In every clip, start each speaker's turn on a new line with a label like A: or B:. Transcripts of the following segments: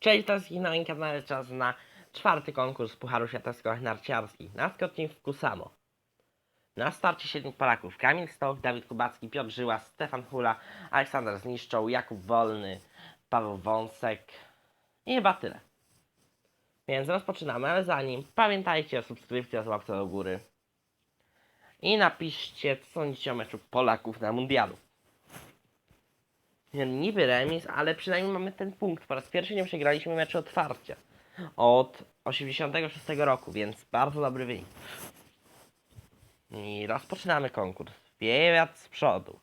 A: Cześć, to jest na moim kanale czas na czwarty konkurs Pucharu Świata w skokach narciarskich na skoczni w Kusamo. Na starcie siedmiu Polaków Kamil Stoch, Dawid Kubacki, Piotr Żyła, Stefan Hula, Aleksander Zniszczą, Jakub Wolny, Paweł Wąsek i chyba tyle. Więc rozpoczynamy, ale zanim pamiętajcie o subskrypcji, o łapce do góry i napiszcie co sądzicie o meczu Polaków na mundialu. Niby remis, ale przynajmniej mamy ten punkt. Po raz pierwszy nie przegraliśmy meczu otwarcia od 86 roku, więc bardzo dobry wynik. I rozpoczynamy konkurs. Wiewiat z przodu.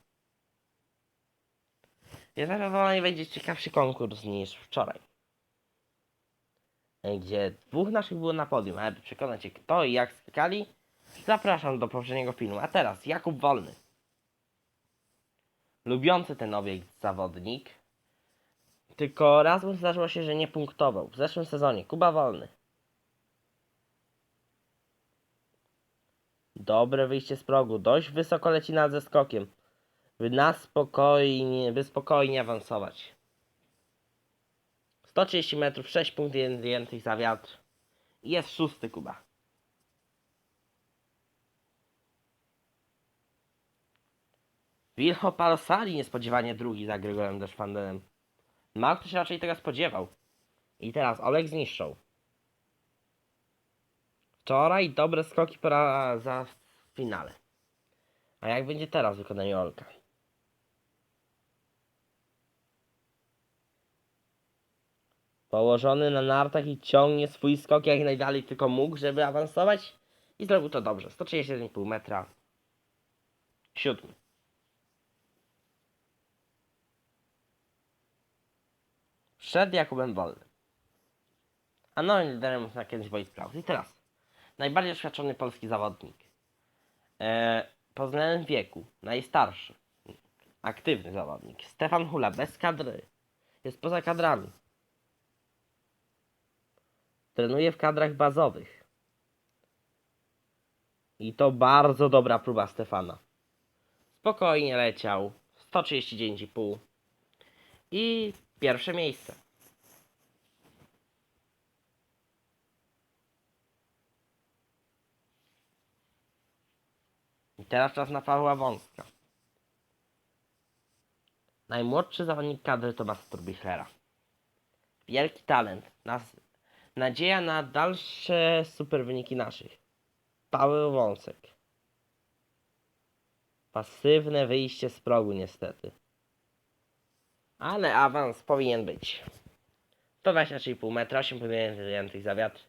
A: Jest zadowolenie będzie ciekawszy konkurs niż wczoraj. Gdzie dwóch naszych było na podium, ale przekonać się kto i jak skakali, zapraszam do poprzedniego filmu. A teraz Jakub Wolny lubiący ten obiekt zawodnik. Tylko raz mu zdarzyło się, że nie punktował. W zeszłym sezonie Kuba Wolny. Dobre wyjście z progu. Dość wysoko leci nad ze skokiem. By na spokojnie, by spokojnie awansować. 130 metrów, 6 punktów zdjętych za wiatr. Jest szósty Kuba. Wilho Palosari niespodziewanie drugi za Gregorem Deszpandenem. Kto się raczej tego spodziewał. I teraz Oleg zniszczą. Wczoraj dobre skoki pora za w finale. A jak będzie teraz w wykonaniu Olka? Położony na nartach i ciągnie swój skok jak najdalej tylko mógł, żeby awansować. I zrobił to dobrze. 131,5 metra. Siódmy. Przed Jakubem Wolnym. A nowym liderem na kiedyś Klaus. I teraz. Najbardziej doświadczony polski zawodnik. E, względem wieku. Najstarszy. Aktywny zawodnik. Stefan Hula. Bez kadry. Jest poza kadrami. Trenuje w kadrach bazowych. I to bardzo dobra próba Stefana. Spokojnie leciał. 139,5. I pierwsze miejsce. I teraz czas na Pawła Wąska. Najmłodszy zawodnik kadry Tomasa Turbichlera. Wielki talent. Nas... Nadzieja na dalsze super wyniki naszych. Paweł Wąsek. Pasywne wyjście z progu niestety. Ale awans powinien być. 123,5 metra, 8 podjętych za wiatr.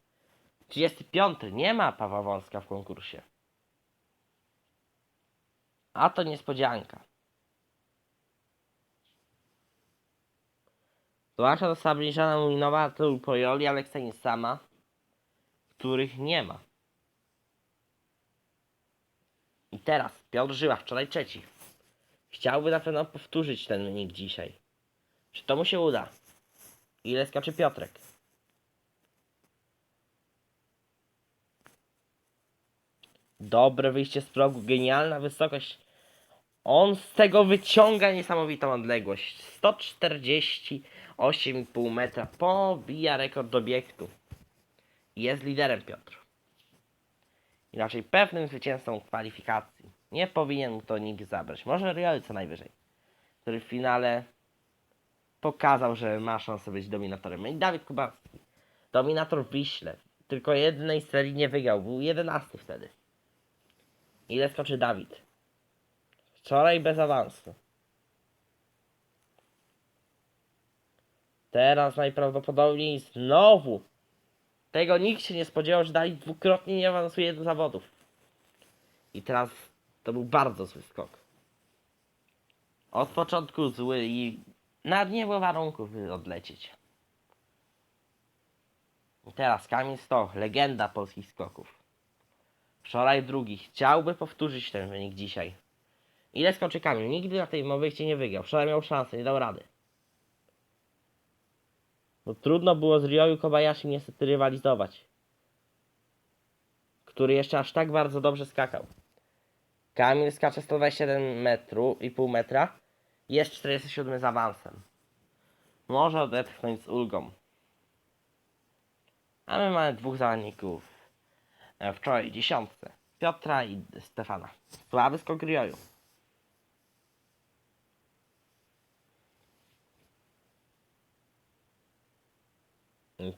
A: 35. Nie ma Pawła Wąska w konkursie. A to niespodzianka. Zwłaszcza została bliżana Muminowa, Pojoli, Aleksej sama, których nie ma. I teraz Piotr Żyła, wczoraj trzeci. Chciałby na pewno powtórzyć ten wynik dzisiaj. Czy to mu się uda? Ile skacze Piotrek? Dobre wyjście z progu, genialna wysokość. On z tego wyciąga niesamowitą odległość. 148,5 metra. Pobija rekord obiektu. Jest liderem Piotr. Inaczej pewnym zwycięzcą kwalifikacji. Nie powinien mu to nikt zabrać. Może Real co najwyżej. Który w finale pokazał, że ma szansę być dominatorem. I Dawid Kubacki. Dominator w Wiśle. Tylko jednej serii nie wygrał. Był 11 wtedy. Ile skoczy Dawid? Wczoraj bez awansu. Teraz najprawdopodobniej znowu. Tego nikt się nie spodziewał, że Dawid dwukrotnie nie awansuje do zawodów. I teraz to był bardzo zły skok. Od początku zły i nawet nie było warunków, odlecieć. Teraz Kamil Stoch, legenda polskich skoków. Wczoraj drugi. Chciałby powtórzyć ten wynik dzisiaj. Ile skoczy Kamil? Nigdy na tej mowy nie wygrał. Wczoraj miał szansę, nie dał rady. Bo trudno było z Ryoyu Kobayashi niestety rywalizować. Który jeszcze aż tak bardzo dobrze skakał. Kamil skacze 127 metrów i pół metra. Jest 47 z awansem. Może odetchnąć z ulgą. A my mamy dwóch zawodników e, wczoraj dziesiątce. Piotra i Stefana. Słaby skok Rioju.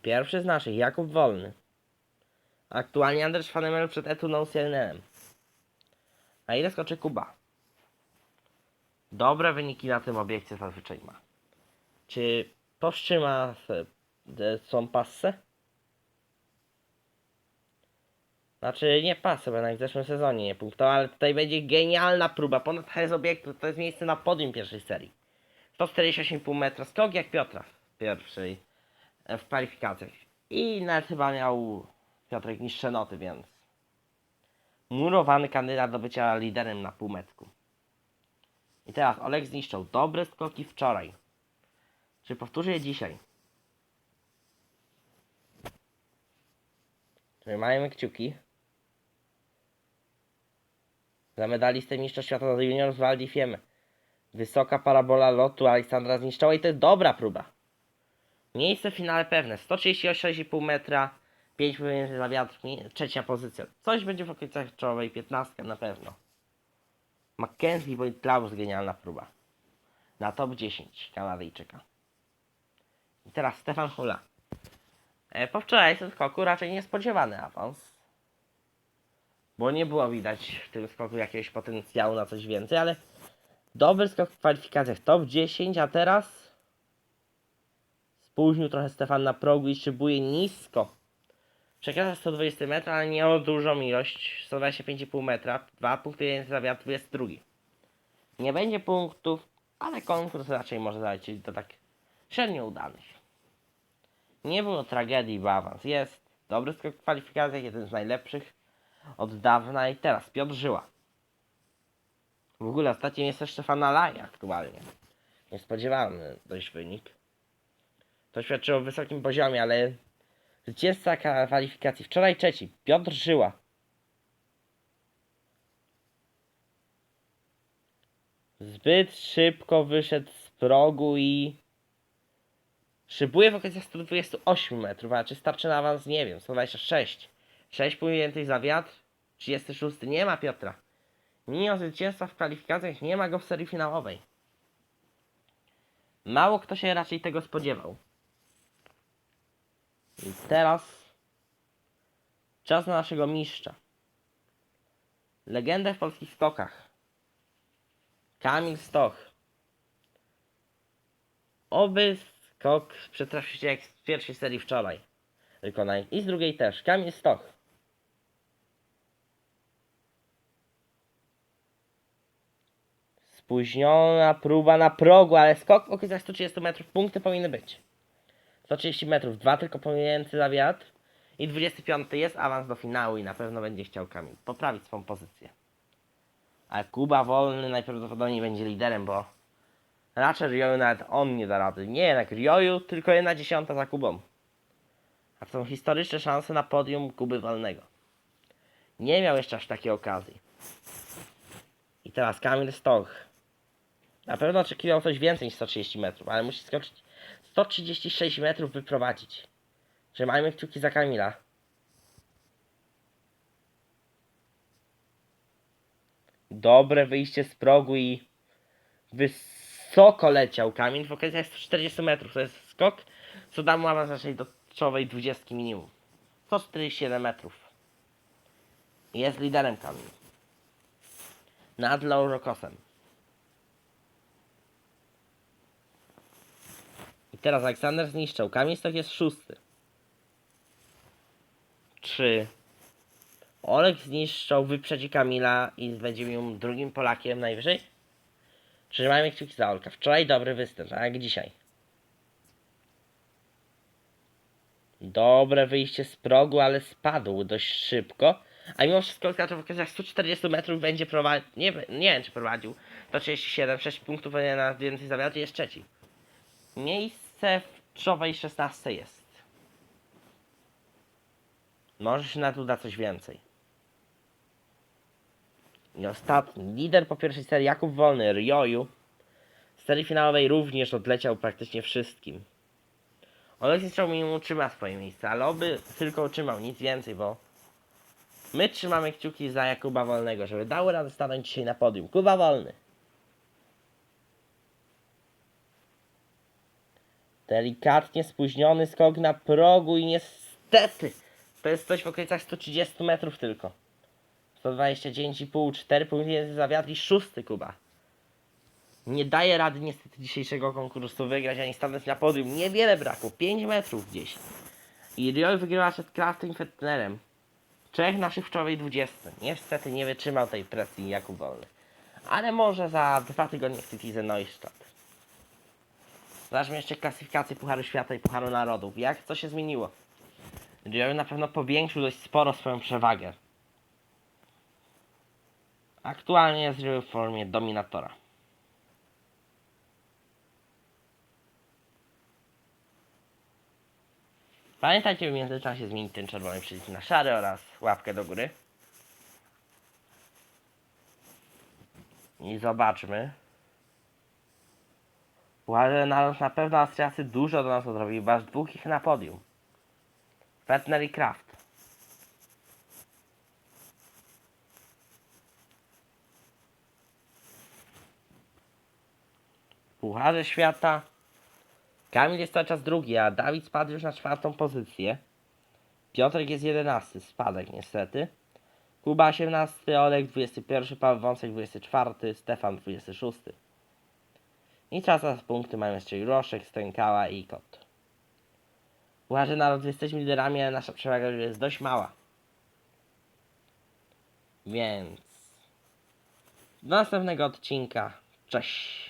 A: Pierwszy z naszych, Jakub Wolny. Aktualnie Anders Fanemel przed Etuną Sielnenem. A ile skoczy Kuba? Dobre wyniki na tym obiekcie zazwyczaj ma. Czy powstrzyma de- są passe? Znaczy nie pasy, bo jednak w zeszłym sezonie nie punktował, ale tutaj będzie genialna próba. Ponad HS obiektu to jest miejsce na podium pierwszej serii. 148,5 metra skok jak Piotra w pierwszej e, w kwalifikacjach. I nawet chyba miał Piotrek niższe noty, więc murowany kandydat do bycia liderem na półmetku. I teraz Olek zniszczył dobre skoki wczoraj. Czy powtórzy je dzisiaj? Trzymajmy kciuki. Za medalistę Mistrzostw Świata do junior z Waldi Fiemy. Wysoka parabola lotu Aleksandra zniszczała i to jest dobra próba. Miejsce w finale pewne. 136,5 metra. 5 mm za wiatr. Trzecia pozycja. Coś będzie w okolicach czołowej 15 na pewno. Mackenzie bądź Klaus genialna próba. Na top 10 Kanadyjczyka. I teraz Stefan Hula. E, po wczorajszym skoku raczej niespodziewany awans. Bo nie było widać w tym skoku jakiegoś potencjału na coś więcej, ale dobry skok w kwalifikacjach top 10, a teraz spóźnił trochę Stefan na progu i szybuje nisko. Przekracza 120 metra, ale nie o dużą ilość. 125,5 metra. Dwa punkty więcej za wiatr jest drugi. Nie będzie punktów, ale konkurs raczej może zalecieć do tak średnio udanych. Nie było tragedii, bo awans jest. Dobry skok w kwalifikacjach, jeden z najlepszych od dawna i teraz Piotr Żyła. W ogóle ostatnim jest Stefana Laja aktualnie. Niespodziewany dość wynik. To świadczy o wysokim poziomie, ale zwycięzca kwalifikacji wczoraj trzeci, Piotr Żyła. Zbyt szybko wyszedł z progu i szybuje w okolicach 128 metrów, a czy starczy na awans nie wiem, 126. 6 punktów więcej za wiatr, 36 nie ma Piotra. Mimo zwycięstwa w kwalifikacjach nie ma go w serii finałowej. Mało kto się raczej tego spodziewał. Teraz czas na naszego mistrza. Legendę w polskich skokach. Kamil Stoch. Oby skok przetrafił się jak z pierwszej serii wczoraj. Wykonaj. I z drugiej też. Kamil Stoch. Spóźniona próba na progu, ale skok w okolicach 130 metrów. Punkty powinny być. 130 metrów, dwa tylko pominięty za wiatr. I 25 jest awans do finału i na pewno będzie chciał Kamil poprawić swoją pozycję. Ale Kuba Wolny najprawdopodobniej będzie liderem, bo raczej Rioju nawet on nie da rady. Nie jednak Rioju, tylko jedna dziesiąta za Kubą. A to są historyczne szanse na podium Kuby Wolnego. Nie miał jeszcze aż takiej okazji. I teraz Kamil Stoch. Na pewno oczekiwał coś więcej niż 130 metrów, ale musi skoczyć 136 metrów wyprowadzić. Trzymajmy kciuki za Kamila. Dobre wyjście z progu i wysoko leciał Kamil w okresie 140 metrów. To jest skok, co da mu awans raczej do czołowej 20 minimum. 147 metrów. Jest liderem Kamil. Nad Laurokosem. Teraz Aleksander zniszczył. Kamil Stok jest szósty. Trzy. Olek zniszczał, wyprzedzi Kamila i będzie miał drugim Polakiem najwyżej. Trzymajmy kciuki za Olka. Wczoraj dobry występ, a jak dzisiaj? Dobre wyjście z progu, ale spadł dość szybko. A mimo wszystko skacze w okresach 140 metrów będzie prowadził. Nie, nie wiem czy prowadził. 137, 6 punktów na więcej za wiatr i jest trzeci. Miejsce w czołowej 16 jest. Może się na tu da coś więcej. I ostatni. Lider po pierwszej serii Jakub Wolny, Rioju. W serii finałowej również odleciał praktycznie wszystkim. Oleksiej Strzał minimum utrzyma swoje miejsce, ale oby tylko utrzymał, nic więcej, bo my trzymamy kciuki za Jakuba Wolnego, żeby dał radę stanąć dzisiaj na podium. Kuba Wolny. Delikatnie spóźniony skok na progu i niestety to jest coś w okolicach 130 metrów tylko. 129,5, 4 punkty za wiatr i szósty Kuba. Nie daje rady niestety dzisiejszego konkursu wygrać ani stanąć na podium. Niewiele brakło, 5 metrów gdzieś. I Riol wygrywa przed Kraftem i Fettnerem. Trzech naszych w czołowej 20. Niestety nie wytrzymał tej presji Jakub Wolny. Ale może za dwa tygodnie w Citizen Neustadt. Zobaczmy jeszcze klasyfikację Pucharu Świata i Pucharu Narodów. Jak co się zmieniło? Riol na pewno powiększył dość sporo swoją przewagę. Aktualnie jest w formie dominatora. Pamiętajcie w międzyczasie zmienić ten czerwony przycisk na szary oraz łapkę do góry. I zobaczmy. Uważaj, na, na pewno Austriacy dużo do nas zrobili, bo aż dwóch ich na podium. Fettner i Kraft. Pucharze świata. Kamil jest cały czas drugi, a Dawid spadł już na czwartą pozycję. Piotrek jest jedenasty, spadek niestety. Kuba 18, Olek 21, Paweł Wąsek 24, Stefan 26. I czas na punkty mają jeszcze Juroszek, Stękała i Kot. Uważaj naród, jesteśmy liderami, ale nasza przewaga jest dość mała. Więc do następnego odcinka. Cześć!